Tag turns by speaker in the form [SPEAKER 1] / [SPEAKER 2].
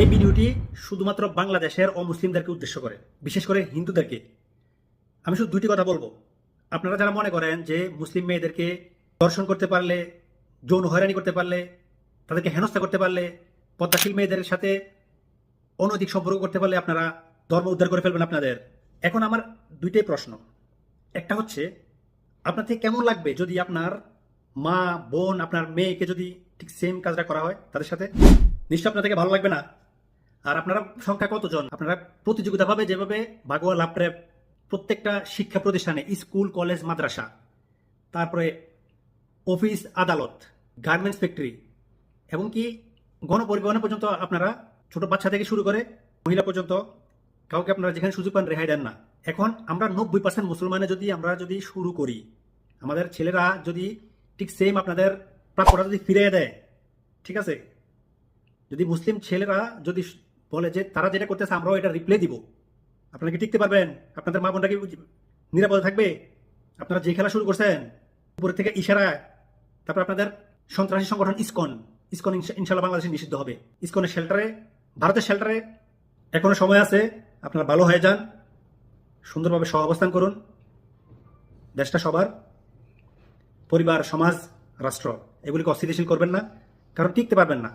[SPEAKER 1] এই ভিডিওটি শুধুমাত্র বাংলাদেশের অমুসলিমদেরকে উদ্দেশ্য করে, বিশেষ করে হিন্দুদেরকে। আমি শুধু দুটি কথা বলব। আপনারা যারা মনে করেন যে মুসলিম মেয়েদেরকে দর্শন করতে পারলে, যৌন হয়রানি করতে পারলে, তাদেরকে হেনস্থা করতে পারলে, পদ্মাশীল মেয়েদের সাথে অনৈতিক সম্পর্ক করতে পারলে আপনারা ধর্ম উদ্ধার করে ফেলবেন আপনাদের। এখন আমার দুইটাই প্রশ্ন। একটা হচ্ছে, আপনার থেকে কেমন লাগবে যদি আপনার মা, বোন, আপনার মেয়েকে যদি ঠিক সেম কাজটা করা হয় তাদের সাথে? নিশ্চয় আপনার থেকে ভালো লাগবে না? আর আপনারা সংখ্যা কতজন? আপনারা প্রতিযোগিতাভাবে যেভাবে বাগোয়া লাভরে প্রত্যেকটা শিক্ষা প্রতিষ্ঠানে স্কুল, কলেজ, মাদ্রাসা, তারপরে অফিস, আদালত, গার্মেন্টস ফ্যাক্টরি এবং কি গণপরিবহনে পর্যন্ত আপনারা ছোট বাচ্চা থেকে শুরু করে মহিলা পর্যন্ত কাউকে আপনারা যেখানে সুযোগ পান রেহাই দেন না। এখন আমরা নব্বই পার্সেন্ট মুসলমানে যদি আমরা যদি শুরু করি, আমাদের ছেলেরা যদি ঠিক সেম আপনাদের প্রাপ্যটা যদি ফিরিয়ে দেয়, ঠিক আছে? যদি মুসলিম ছেলেরা যদি বলে যে তারা যেটা করতেছে আমরাও এটা রিপ্লে দিব। আপনারা কি টিকতে পারবেন? আপনাদের মা বোনটা কি নিরাপদে থাকবে? আপনারা যে খেলা শুরু করছেন, উপরে থেকে ইশারা তারপর আপনাদের সন্ত্রাসী সংগঠন ইসকন ইসকন ইনশাল্লাহ বাংলাদেশে নিষিদ্ধ হবে। ইসকনের শেল্টারে ভারতের শেল্টারে এখনও সময় আছে, আপনারা ভালো হয়ে যান, সুন্দরভাবে সহ অবস্থান করুন। দেশটা সবার, পরিবার, সমাজ, রাষ্ট্র, এগুলিকে অস্থিতিশীল করবেন না, কারণ টিকতে পারবেন না।